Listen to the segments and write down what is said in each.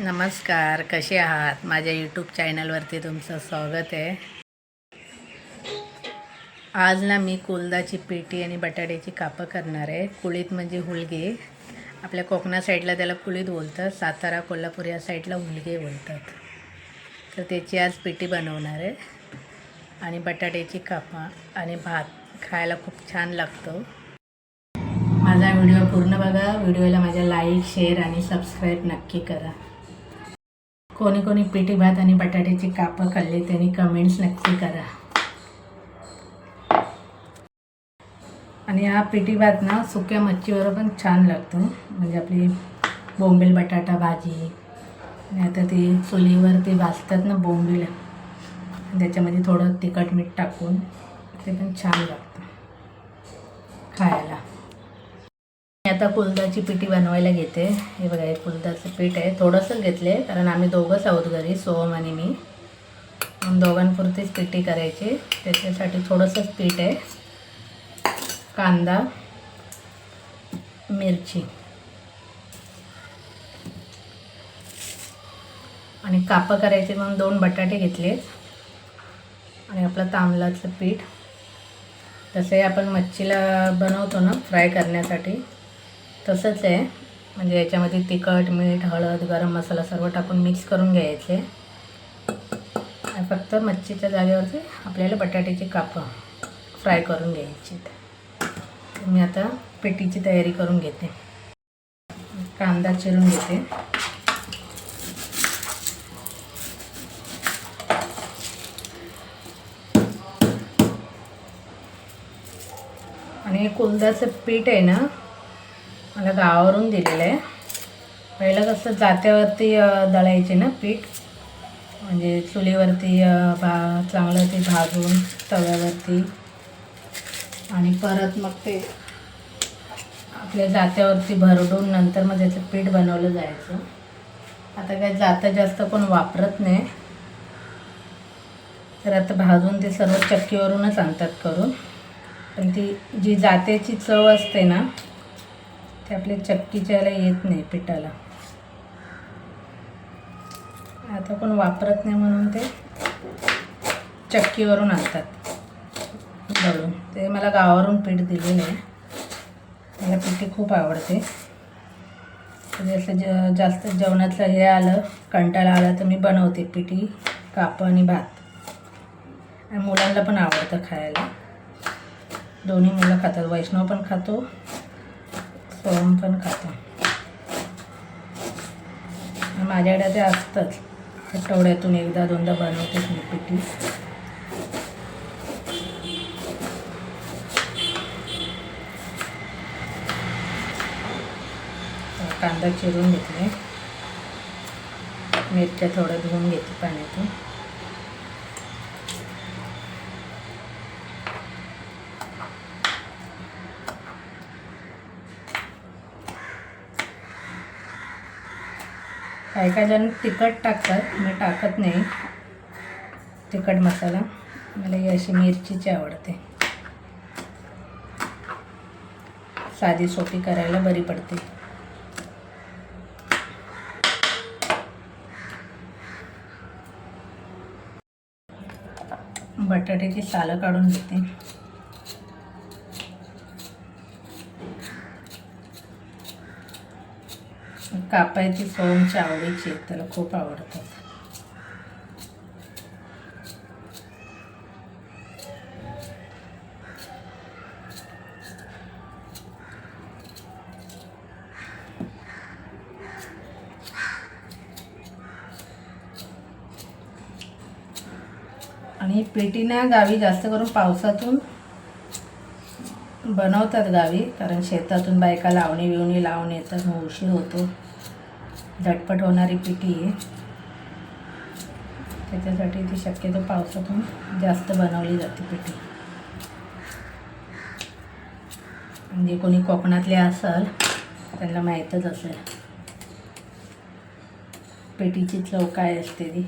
नमस्कार कसे आहात? माझ्या यूट्यूब चॅनलवरती तुमचं स्वागत आहे. आज ना मी कुलदाची पेटी आणि बटाट्याची कापं करणार आहे. कुळीत म्हणजे हुलगे. आपल्या कोकणा साईडला त्याला कुळीत बोलतात सातारा कोल्हापूर या साईडला हुलगे बोलतात. तर त्याची आज पेटी बनवणार आहे. आणि बटाट्याची कापा आणि भात खायला खूप छान लागतो. माझा व्हिडिओ पूर्ण बघा. व्हिडिओला माझ्या लाईक शेअर आणि सबस्क्राईब नक्की करा. कोणी कोणी पिठी भात आणि बटाट्याची कापं खाल्ली त्यांनी कमेंट्स नक्की करा. आणि हा पिठी भात ना सुक्या मच्छीवर पण छान लागतो. म्हणजे आपली बोंबील बटाटा भाजी आणि आता ती चुलीवर ते भाजतात ना बोंबील त्याच्यामध्ये थोडं तिखट मीठ टाकून ते पण छान लागतं खायला. आता कुलदाची पिठी बनवायला घेते. हे बघा हे कुलदाचं पीठ आहे. थोडंसं घेतले कारण आम्ही दोघंच आहोत घरी सोहम आणि मी. दोघांपुरतीच पिठी करायची. त्याच्यासाठी थोडंसंच पीठ आहे. कांदा मिरची आणि कापं करायचे म्हणून दोन बटाटे घेतले. आणि आपलं तांबलाचं पीठ. तसे आपण मच्छीला बनवतो ना फ्राय करण्यासाठी. तसंच आहे. म्हणजे याच्यामध्ये तिखट मीठ हळद गरम मसाला सर्व टाकून मिक्स करून घ्यायचे. आणि फक्त मच्छीच्या जागेवरती आपल्याला बटाट्याची कापं फ्राय करून घ्यायची मी आता पेटीची तयारी करून घेते. कांदा चिरून घेते. आणि हे कुलदाचं पीठ आहे ना मला गावावरून दिलेलं आहे. पहिलं कसं जात्यावरती दळायचे ना पीठ? म्हणजे चुलीवरती भा चांगलं ते भाजून तव्यावरती. आणि परत मग ते आपल्या जात्यावरती भरडून नंतर मग त्याचं पीठ बनवलं जायचं. आता काय जातं जास्त कोण वापरत नाही. तर आता भाजून ते सर्व चक्कीवरूनच आणतात करून. पण ती जी जात्याची चव असते ना ते आपल्या चक्कीच्याला येत नाही पिठाला. आता पण वापरत नाही म्हणून ते चक्कीवरून आणतात. दळून. ते मला गावावरून पीठ दिलेलं आहे. मला पिठी खूप आवडते. जसं असं ज जास्त जेवणातलं हे आलं कंटाळा आला तर मी बनवते पिठी काप आणि भात. आणि मुलांना पण आवडतं खायला. दोन्ही मुलं खातात. वैष्णव पण खातो. सोहम पण खातो. माझ्याकडे ते असतंच. आठवड्यातून एकदा दोनदा बनवते मी पिठी. कांदा चिरून घेतले. मिरच्या थोड्या धुवून घेते पाण्यातून. काही काही जण तिखट टाकतात मी टाकत नाही. तिखट मसाला. मला ही अशी मिरचीची आवडते. साधी सोपी करायला बरी पडते. बटाट्याची सालं काढून घेते. कापायची सोमची आवडीची आहेत, त्याला खूप आवडतात. आणि पेटीना गावी जास्त करून पावसातून बनवतात गावी कारण शेतातून बायका लावणी बिवणी लावून येतात मग उशीर होतो. झटपट होणारी पिठी आहे. त्याच्यासाठी ती शक्यतो पावसातून जास्त बनवली जाते पिठी. म्हणजे कोणी कोकणातले असाल त्यांना माहीतच असेल. पेटीची चव काय असते ती.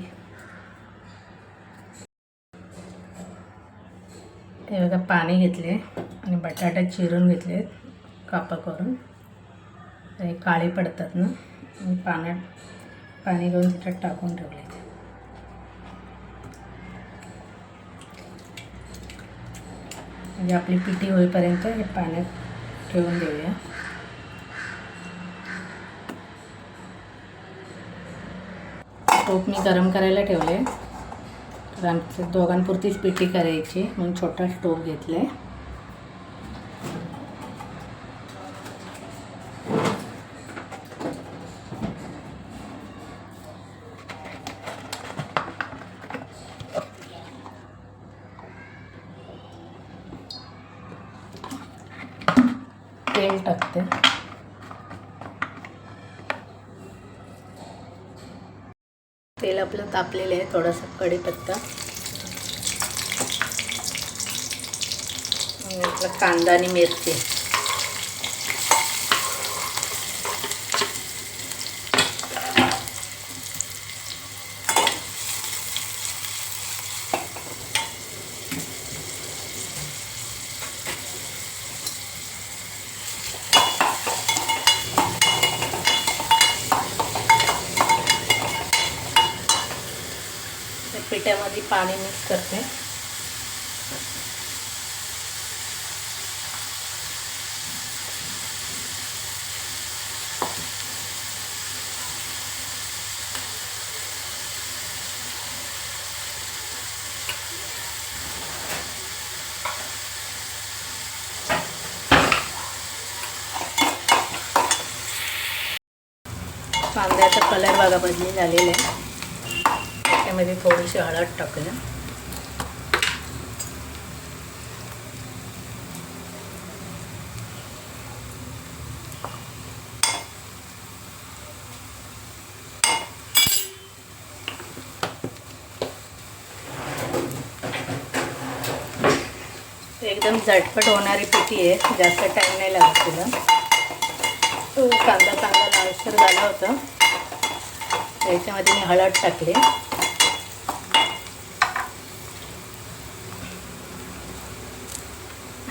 हे बघा पाणी घेतले आणि बटाटा चिरून घेतले कापा करून काळे पडतात ना. पाण्यात पाणी घेऊन त्याच्यात टाकून ठेवले म्हणजे आपली पिठी होईपर्यंत हे पाण्यात ठेवून देऊया. टोप मी गरम करायला ठेवले तर आमच्या दोघांपुरतीच पिठी करायची म्हणून छोटा स्टोव घेतला आहे तेल टाकते. तेल आपलं तापलेलं आहे थोडासा कढीपत्ता. आणि आपला कांदा आणि मिरची. पाणी मिक्स करते. कांद्याचा कलर बघा बदली झालेला आहे. यामध्ये थोडीशी हळद टाकूया. एकदम झटपट होणारी पिठी आहे जास्त टाईम नाही लागत तुला. तो कांदा चांगला लालसर झाला होता. त्याच्यामध्ये मी हळद टाकली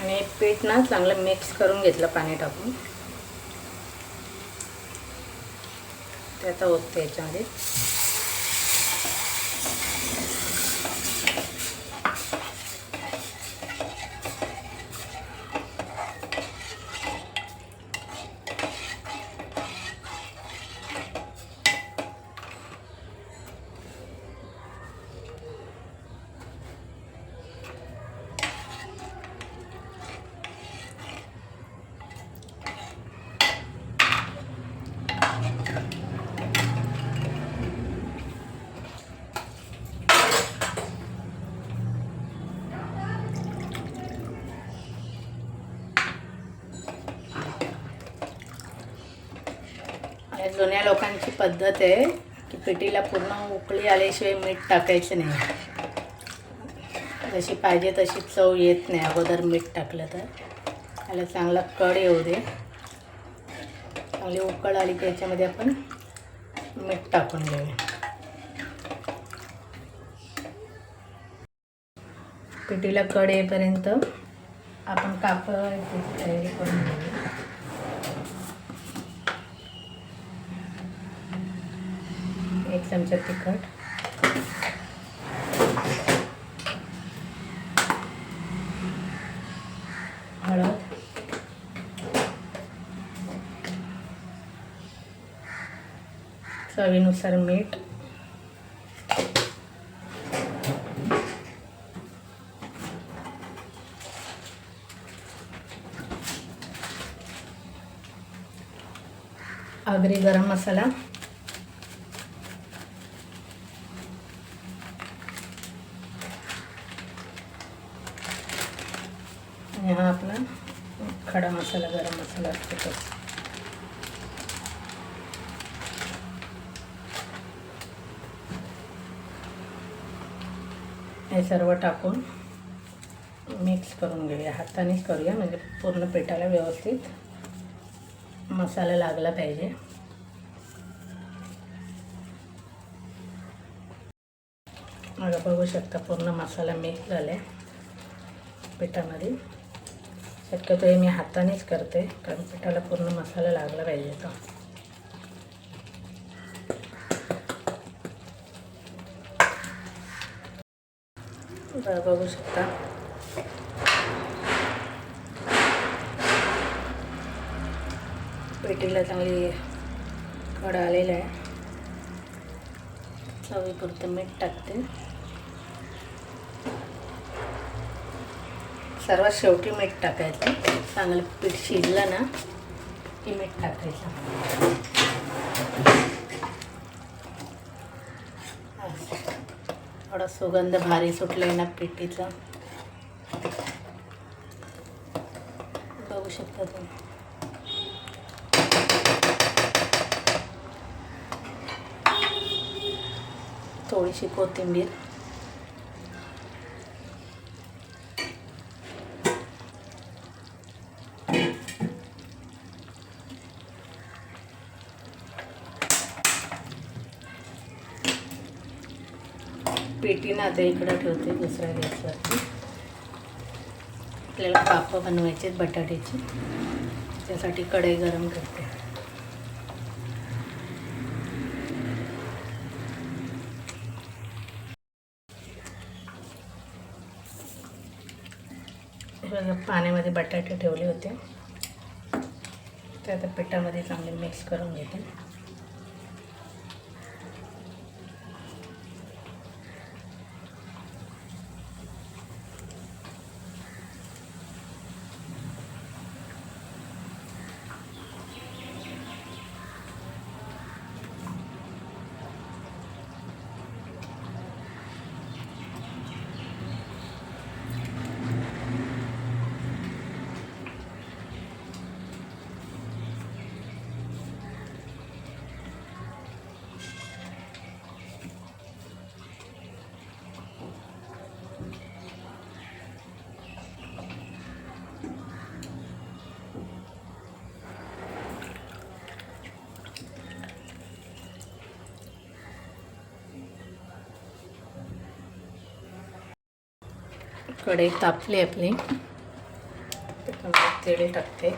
आणि पीठ ना चांगलं मिक्स करून घेतलं पाणी टाकून. ते आता ओतते याच्यामध्ये आणि जुन्या लोकांची पद्धत आहे की पिठीला पूर्ण उकळी आल्याशिवाय मीठ टाकायचं नाही. जशी पाहिजे तशी चव येत नाही. अगोदर मीठ टाकलं तर. त्याला चांगला कड येऊ दे. चांगली उकळ आली की याच्यामध्ये आपण मीठ टाकून घेऊया. पिठीला कड येईपर्यंत आपण कापड तयारी करून घेऊया एक चमचा तिखट. हळद. चवीनुसार मीठ. आगरी गरम मसाला आणि हा आपला खडा मसाला गरम मसाला असतो तो. हे सर्व टाकून मिक्स करून घेऊया. हातानेच करूया म्हणजे पूर्ण पिठाला व्यवस्थित मसाला लागला पाहिजे. मला बघू शकता पूर्ण मसाला मिक्स झाला पिठामध्ये. शक्यतो हे मी हातानेच करते कारण पिठाला पूर्ण मसाला लागला पाहिजे तो. बघू शकता. पेटीला चांगली कड आलेलं आहे. चवीपुरतं मीठ टाकते. सर्वात शेवटी मीठ टाकायचं. चांगलं पीठ शिजलं ना की मीठ टाकायचं. असं. थोडा सुगंध भारी सुटलाय ना पिठीचा. बघू शकता तुम्ही. थोडीशी कोथिंबीर. पेटीनं आता इकडं ठेवते दुसऱ्या गॅसवरती. आपल्याला पापं बनवायचे आहेत बटाट्याची. त्यासाठी कढई गरम करते. बघा पाण्यामध्ये बटाटे ठेवले होते. ते आता पिठामध्ये चांगले मिक्स करून घेते. कढई तापली आपली. त्याच्यामध्ये तेल टाकते.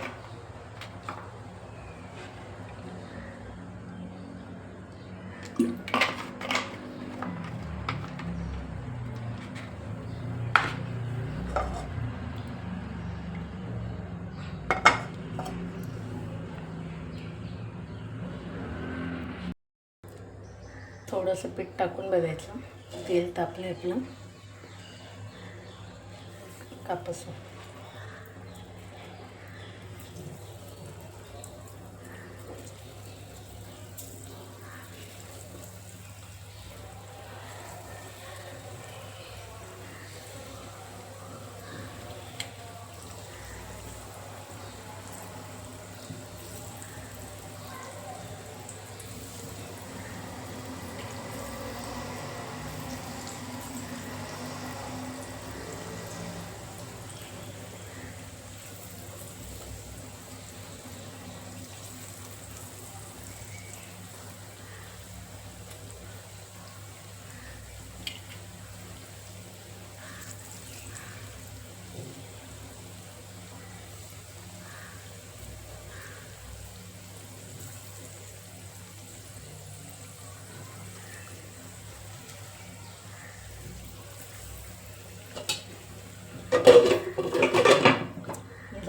थोडंसं पीठ टाकून बघायचं. तेल तापलं आपलं. Tá, passou.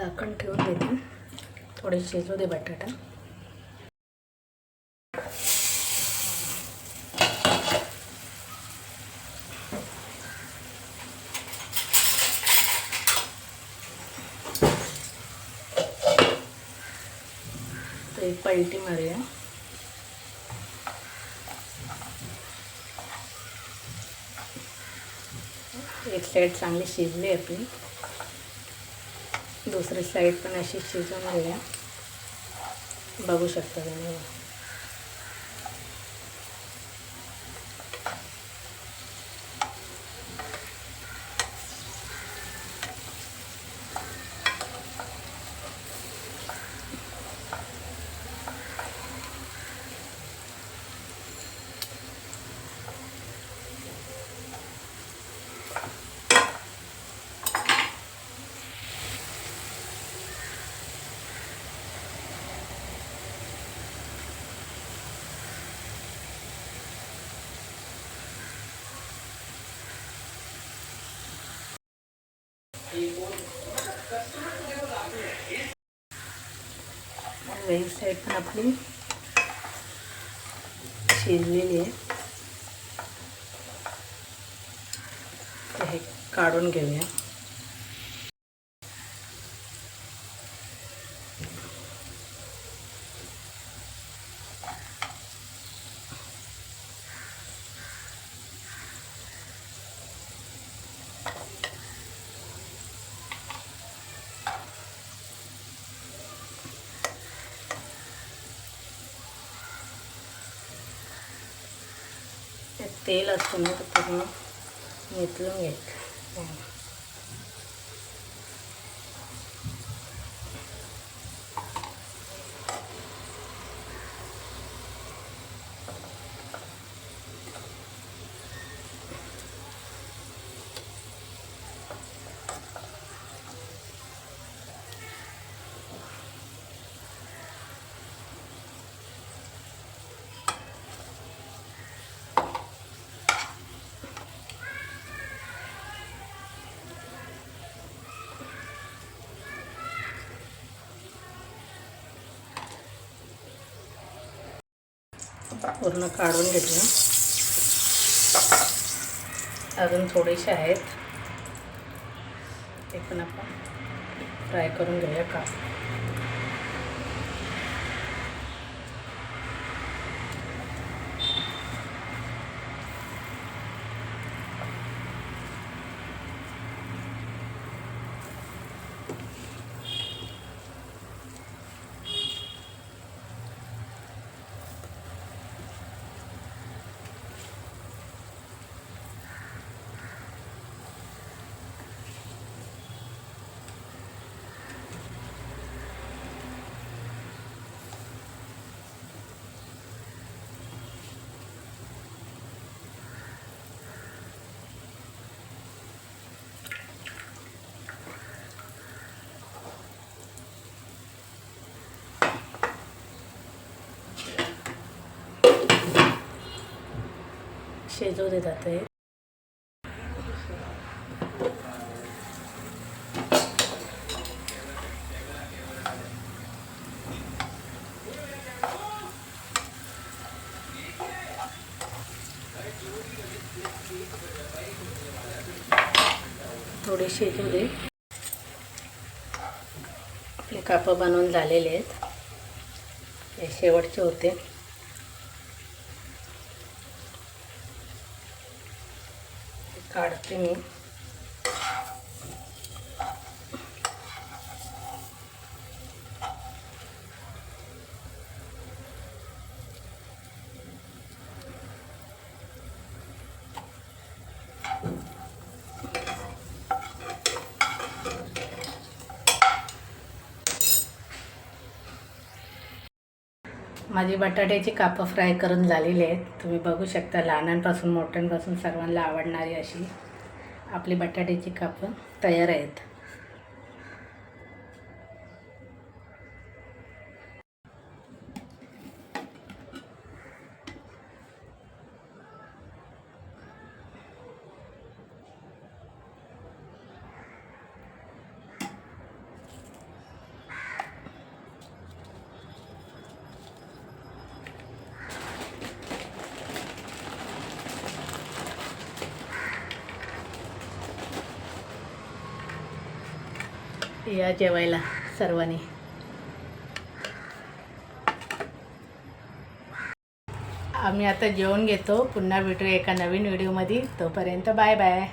झाकण ठेवून देते. थोडे शिजू दे बटाटा एक पलटी मारूया. एक साईड चांगली शिजली आपली. दुसरी साईड पण अशी शिजून घेऊया बघू शकता तुम्ही. वेग साईड पण आपली शिजलेली आहे. हे काढून घेऊया. तेल असतं ना ते पूर्ण निथळून घ्यायचं पूर्ण काढून घेतलं. अजून थोडेसे आहेत. ते पण आपण फ्राय करून घेऊया का? शिजवले जाते. थोडे शिजू दे आपले कापं बनवून झालेले आहेत. हे शेवटचे होते. टाकते मी माझी बटाट्याची कापं फ्राय करून झालेली आहेत. तुम्ही बघू शकता लहानांपासून मोठ्यांपासून सर्वांना आवडणारी अशी. आपले बटाट्याची कापं तयार आहेत. या जेवायला सर्वांनी. आम्ही आता जेवण घेतो. पुन्हा भेटूया एका नवीन व्हिडिओमध्ये तोपर्यंत बाय बाय.